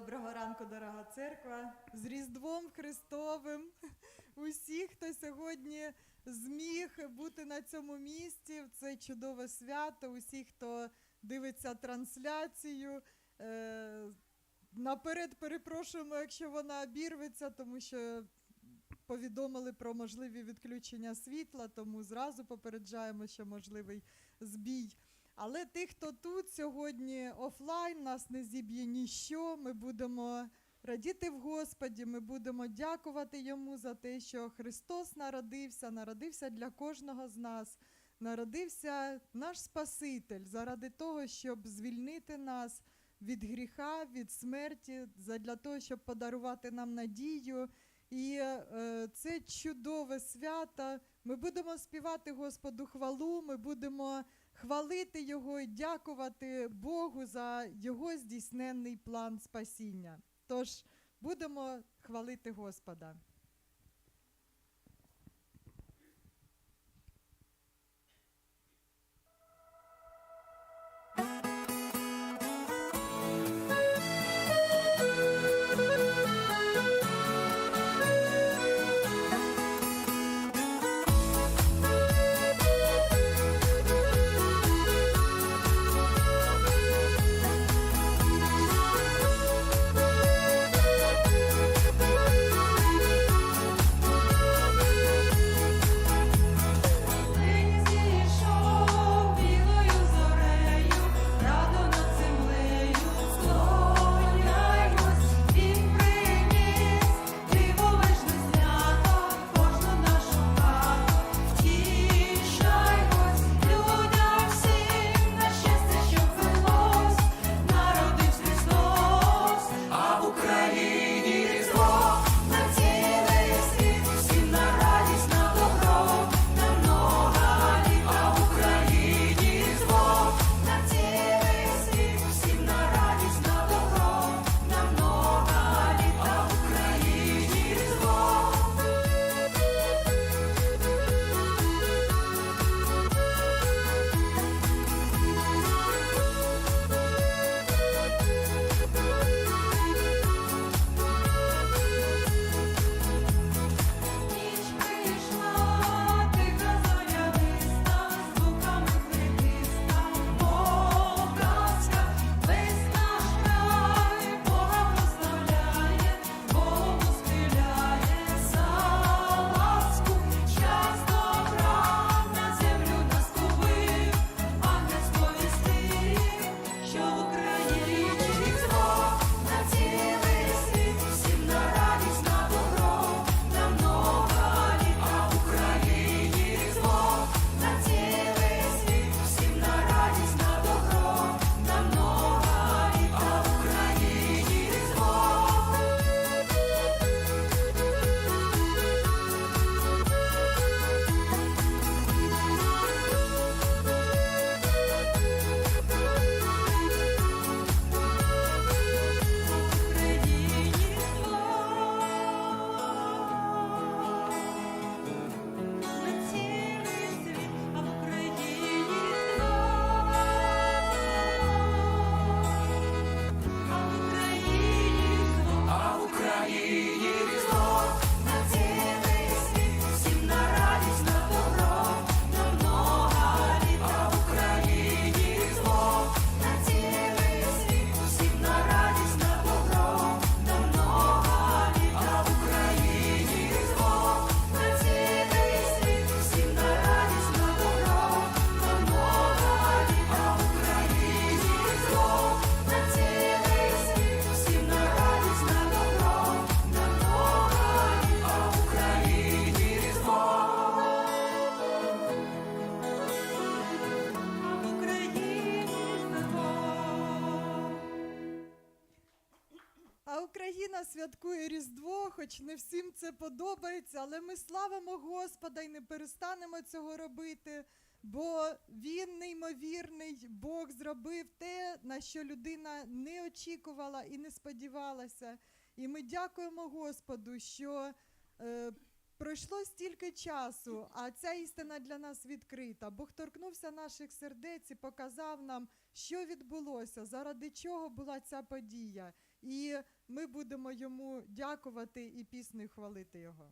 Доброго ранку, дорога церква, з Різдвом Христовим. Усіх, хто сьогодні зміг бути на цьому місці в це чудове свято, усіх, хто дивиться трансляцію. Е, наперед перепрошуємо, якщо вона обірветься, тому що повідомили про можливі відключення світла, тому зразу попереджаємо, що можливий збій. Але тих, хто тут сьогодні офлайн, нас не зіб'є ніщо. Ми будемо радіти в Господі, ми будемо дякувати Йому за те, що Христос народився, народився для кожного з нас. Народився наш Спаситель заради того, щоб звільнити нас від гріха, від смерті, для того, щоб подарувати нам надію. І е, це чудове свято. Ми будемо співати Господу хвалу, ми будемо хвалити Його і дякувати Богу за Його здійсненний план спасіння. Тож будемо хвалити Господа. Хоч не всім це подобається, але ми славимо Господа і не перестанемо цього робити, бо Він неймовірний, Бог зробив те, на що людина не очікувала і не сподівалася. І ми дякуємо Господу, що е, пройшло стільки часу, а ця істина для нас відкрита. Бог торкнувся наших сердець і показав нам, що відбулося, заради чого була ця подія. І ми будемо йому дякувати і пісною хвалити його.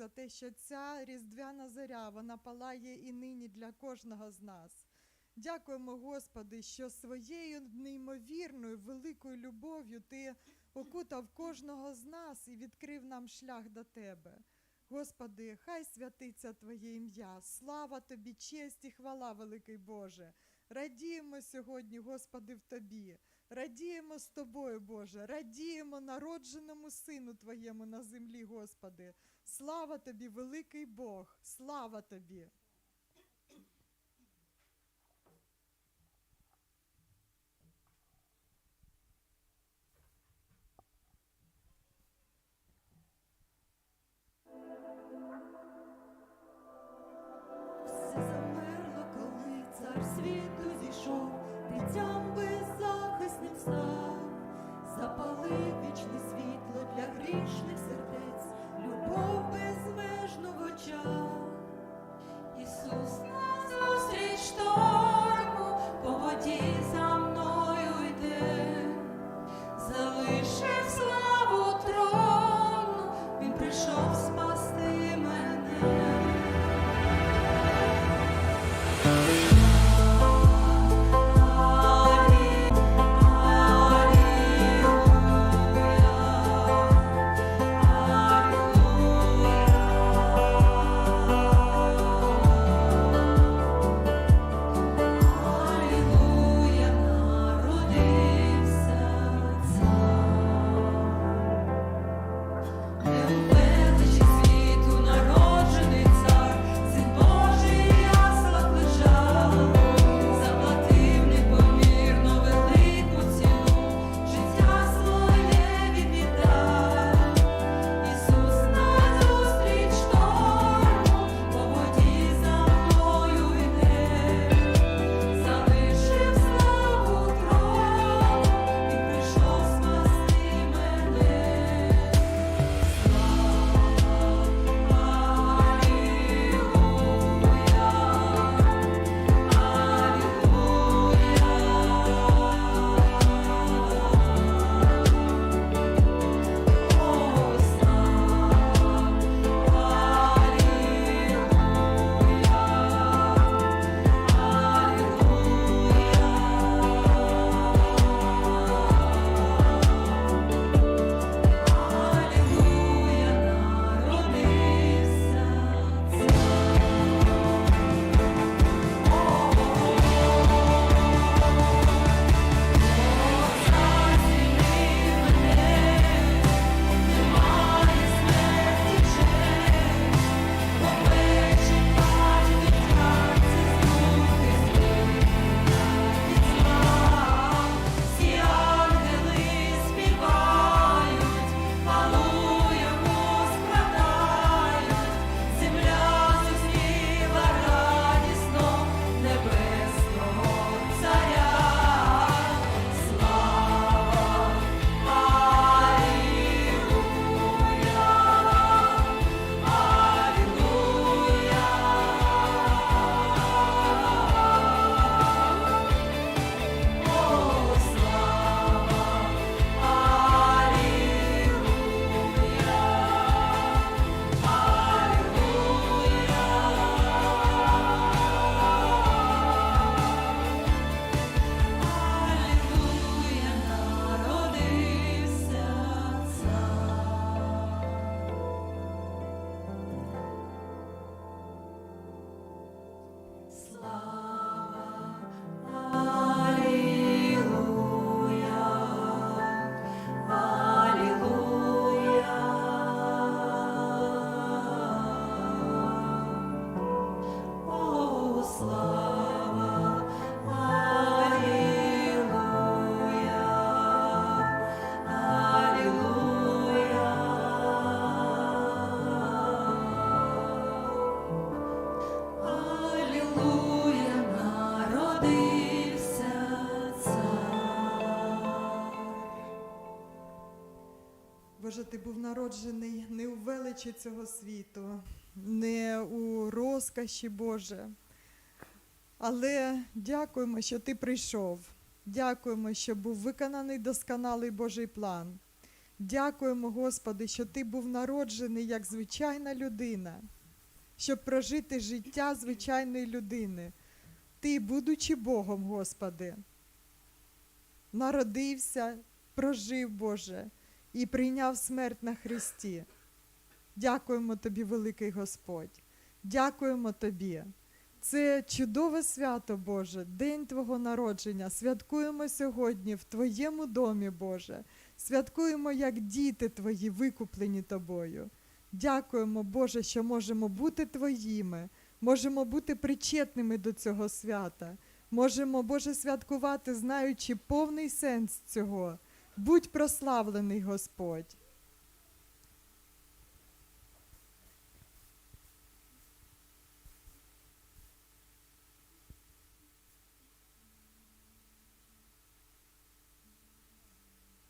за те, що ця різдвяна заря вона палає і нині для кожного з нас. Дякуємо, Господи, що своєю неймовірною великою любов'ю Ти окутав кожного з нас і відкрив нам шлях до Тебе. Господи, хай святиться Твоє ім'я, слава Тобі, честь і хвала, великий Боже. Радіємо сьогодні, Господи, в Тобі, радіємо з Тобою, Боже, радіємо народженому Сину Твоєму на землі, Господи. Слава тобі, великий Бог! Слава тобі! Був народжений не у величі цього світу, не у розкоші Боже. Але дякуємо, що ти прийшов. Дякуємо, що був виконаний досконалий Божий план. Дякуємо, Господи, що ти був народжений як звичайна людина, щоб прожити життя звичайної людини. Ти, будучи Богом, Господи, народився, прожив Боже і прийняв смерть на Христі. Дякуємо тобі, великий Господь. Дякуємо тобі. Це чудове свято, Боже, день Твого народження. Святкуємо сьогодні в Твоєму домі, Боже. Святкуємо як діти Твої, викуплені Тобою. Дякуємо, Боже, що можемо бути Твоїми, можемо бути причетними до цього свята. Можемо, Боже, святкувати, знаючи повний сенс цього. Будь прославлений Господь.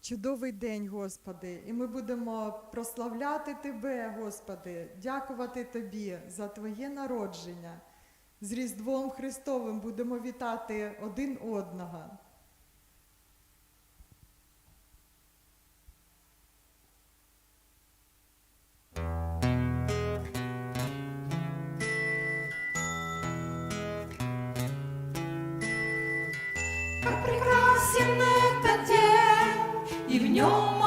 Чудовий день, Господи, і ми будемо прославляти Тебе, Господи, дякувати Тобі за Твоє народження. З Різдвом Христовим будемо вітати один одного. И в нем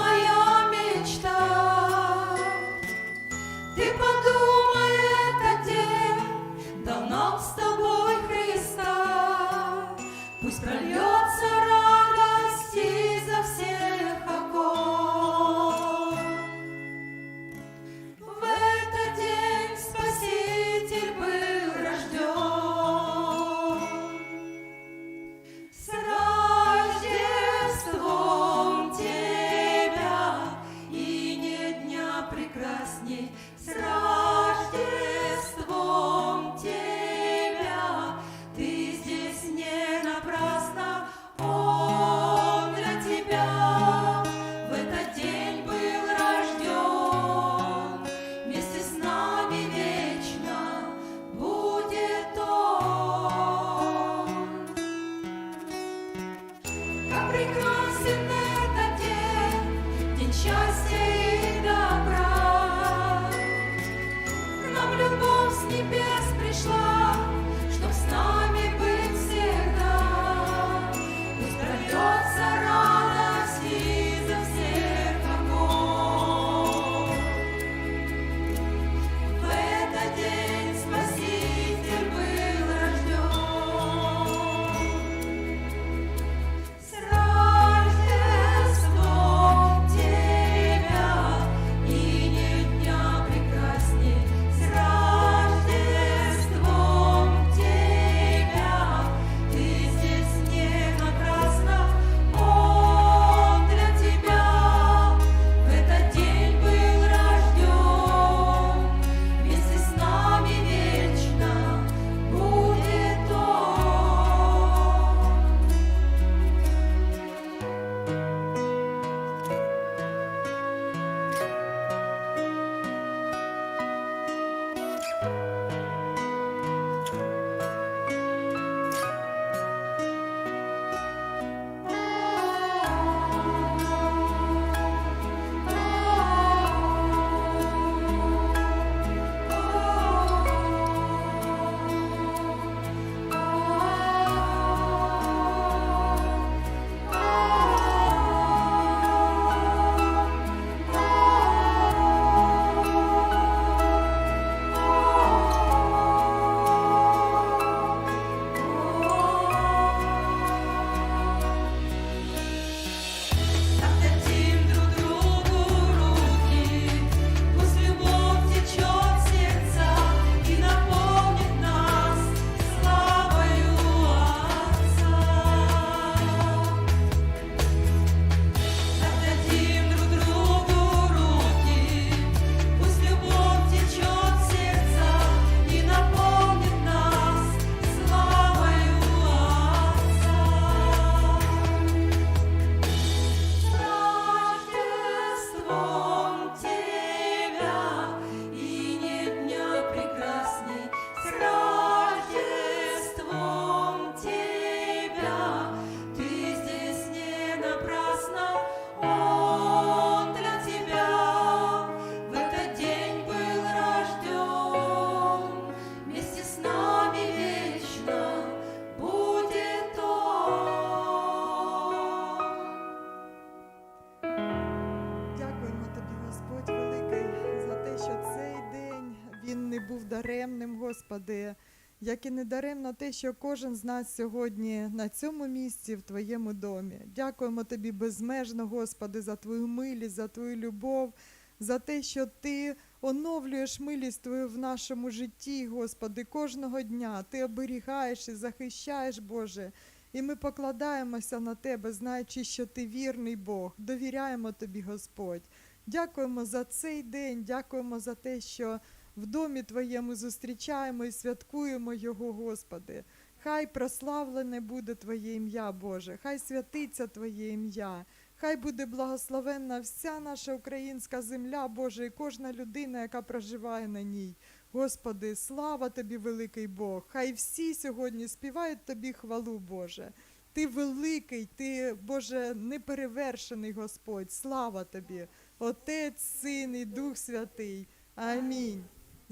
як і не даремно те, що кожен з нас сьогодні на цьому місці в Твоєму домі. Дякуємо Тобі безмежно, Господи, за Твою милість, за Твою любов, за те, що Ти оновлюєш милість Твою в нашому житті, Господи, кожного дня. Ти оберігаєш і захищаєш, Боже. І ми покладаємося на Тебе, знаючи, що Ти вірний Бог. Довіряємо Тобі, Господь. Дякуємо за цей день, дякуємо за те, що в домі Твоєму зустрічаємо і святкуємо Його, Господи. Хай прославлене буде Твоє ім'я, Боже, хай святиться Твоє ім'я, хай буде благословенна вся наша українська земля, Боже, і кожна людина, яка проживає на ній. Господи, слава Тобі, великий Бог. Хай всі сьогодні співають Тобі хвалу, Боже. Ти великий, ти, Боже, неперевершений Господь. Слава Тобі, Отець, Син і Дух Святий. Амінь.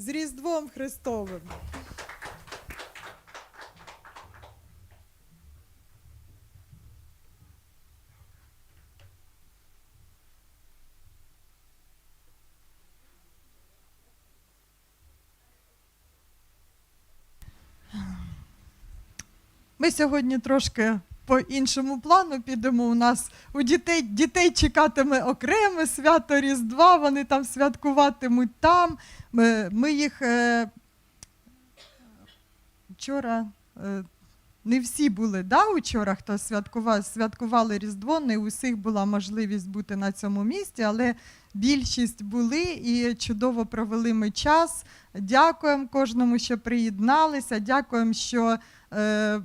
З Різдвом Христовим. Ми сьогодні трошки по іншому плану підемо. У нас у дітей, дітей чекатиме окреме свято Різдва, вони там святкуватимуть там. Ми, ми їх е, вчора. Е, не всі були, да, учора, хто святкував, святкували Різдво, не у всіх була можливість бути на цьому місці, але більшість були і чудово провели ми час. Дякуємо кожному, що приєдналися. Дякуємо, що е,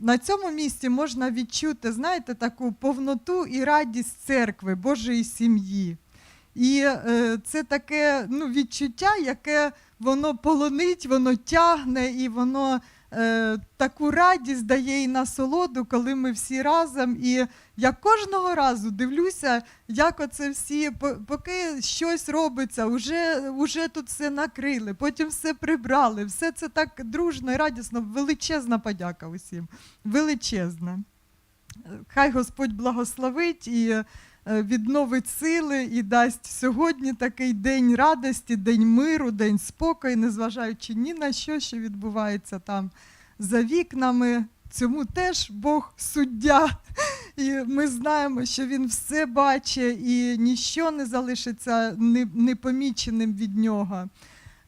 на цьому місці можна відчути, знаєте, таку повноту і радість церкви, Божої сім'ї. І е, це таке ну, відчуття, яке воно полонить, воно тягне і воно е, таку радість дає і насолоду, коли ми всі разом. І я кожного разу дивлюся, як оце всі, поки щось робиться, вже, вже тут все накрили, потім все прибрали. Все це так дружно і радісно. Величезна подяка усім. Величезна. Хай Господь благословить і е, відновить сили і дасть сьогодні такий день радості, день миру, день спокою, незважаючи ні на що, що відбувається там за вікнами. Цьому теж Бог суддя. І ми знаємо, що Він все бачить і ніщо не залишиться непоміченим від нього.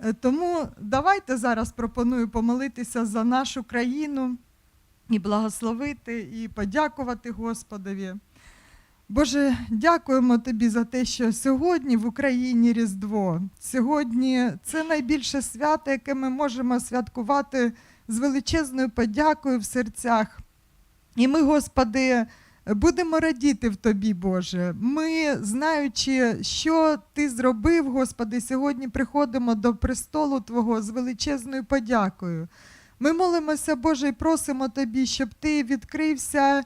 Е, Тому давайте зараз пропоную помолитися за нашу країну і благословити, і подякувати Господові. Боже, дякуємо Тобі за те, що сьогодні в Україні Різдво. Сьогодні це найбільше свято, яке ми можемо святкувати з величезною подякою в серцях. І ми, Господи, будемо радіти в Тобі, Боже. Ми, знаючи, що Ти зробив, Господи, сьогодні приходимо до престолу Твого з величезною подякою. Ми молимося, Боже, і просимо Тобі, щоб Ти відкрився,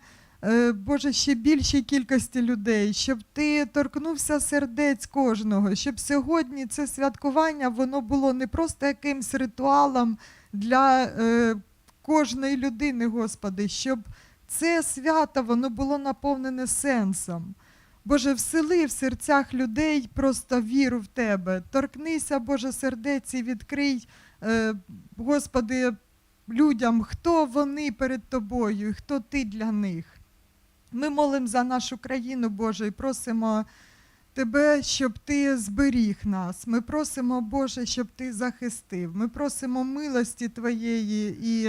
Боже, ще більшій кількості людей, щоб Ти торкнувся сердець кожного, щоб сьогодні це святкування воно було не просто якимсь ритуалом для е, кожної людини, Господи, щоб це свято воно було наповнене сенсом. Боже, всели в серцях людей просто віру в Тебе. Торкнися, Боже, сердець і відкрий, е, Господи, людям, хто вони перед Тобою, хто Ти для них. Ми молимо за нашу країну, Боже, і просимо Тебе, щоб Ти зберіг нас. Ми просимо, Боже, щоб Ти захистив. Ми просимо милості Твоєї і.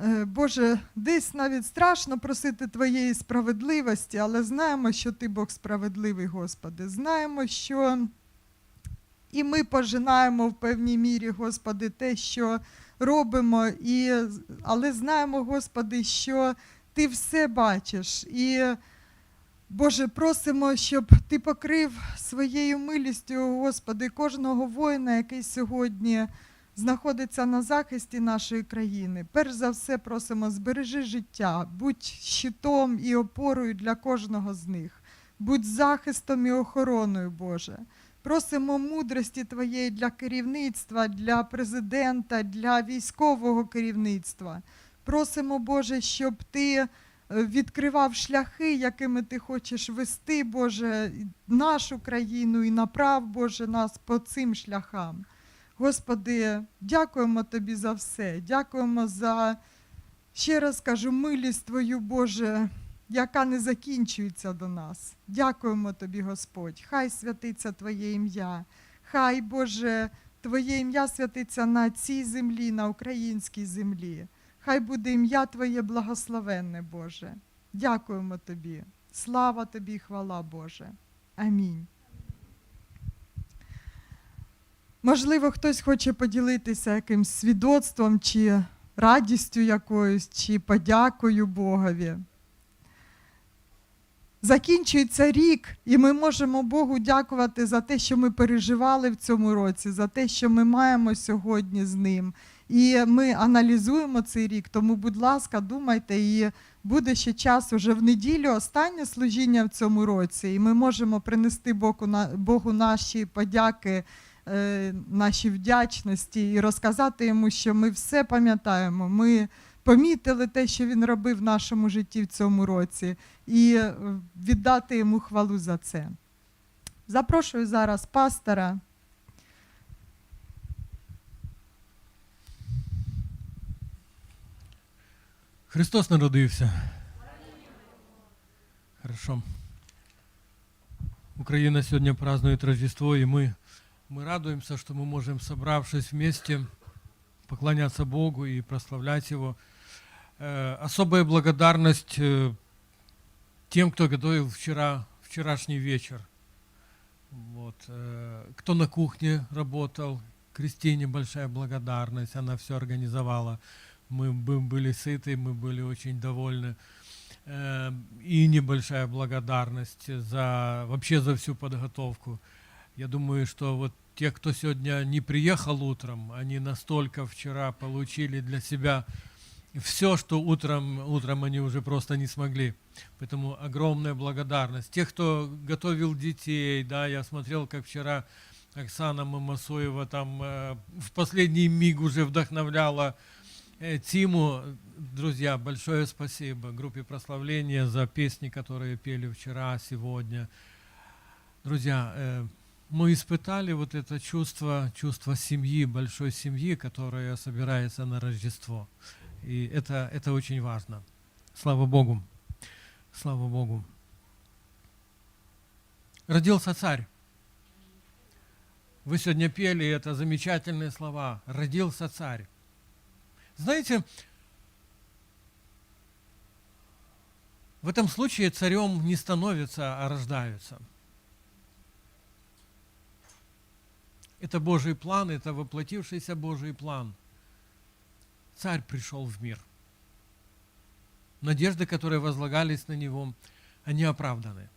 Е, Боже, десь навіть страшно просити Твоєї справедливості, але знаємо, що Ти Бог справедливий, Господи. Знаємо, що і ми пожинаємо в певній мірі, Господи, те, що робимо, і, але знаємо, Господи, що Ти все бачиш. І, Боже, просимо, щоб Ти покрив своєю милістю, Господи, кожного воїна, який сьогодні знаходиться на захисті нашої країни. Перш за все просимо, збережи життя, будь щитом і опорою для кожного з них, будь захистом і охороною, Боже. Просимо мудрості Твоєї для керівництва, для президента, для військового керівництва. Просимо, Боже, щоб Ти е, відкривав шляхи, якими Ти хочеш вести, Боже, нашу країну і направ, Боже, нас по цим шляхам. Господи, дякуємо Тобі за все. Дякуємо за, ще раз кажу, милість Твою, Боже, яка не закінчується до нас. Дякуємо Тобі, Господь. Хай святиться Твоє ім'я. Хай, Боже, Твоє ім'я святиться на цій землі, на українській землі. Хай буде ім'я Твоє благословенне, Боже. Дякуємо Тобі. Слава Тобі, і хвала Боже. Амінь. Можливо, хтось хоче поділитися якимсь свідоцтвом, чи радістю якоюсь, чи подякою Богові. Закінчується рік, і ми можемо Богу дякувати за те, що ми переживали в цьому році, за те, що ми маємо сьогодні з ним. І ми аналізуємо цей рік. Тому, будь ласка, думайте, і буде ще час уже в неділю останнє служіння в цьому році, і ми можемо принести Богу, наші подяки, е, наші вдячності і розказати йому, що ми все пам'ятаємо. Ми помітили те, що він робив в нашому житті в цьому році, і е, віддати йому хвалу за це. Запрошую зараз пастора. Христос народився. Хорошо. Украина сегодня празднует Рождество, и мы, мы радуемся, что мы можем, собравшись вместе, поклоняться Богу и прославлять Его. Э, особая благодарность э, тем, кто готовил вчера, вчерашний вечер. Вот, э, кто на кухне работал, Кристине большая благодарность, она все организовала. Мы бы- были сыты, мы были очень довольны. Э, И небольшая благодарность за вообще за всю подготовку. Я думаю, что вот те, кто сегодня не приехал утром, они настолько вчера получили для себя все, что утром, утром они уже просто не смогли. Поэтому огромная благодарность. Тех, кто готовил детей, да, я смотрел, как вчера Оксана Мамасоева там э, в последний миг уже вдохновляла э, Тиму. Друзья, большое спасибо группе прославления за песни, которые пели вчера, сегодня. Друзья, э, мы испытали вот это чувство, чувство семьи, большой семьи, которая собирается на Рождество. И это, это очень важно. Слава Богу. Слава Богу. Родился царь. Вы сегодня пели это замечательные слова. Родился царь. Знаете, в этом случае царем не становятся, а рождаются. Это Божий план, это воплотившийся Божий план. Царь пришел в мир. Надежды, которые возлагались на него, они оправданы.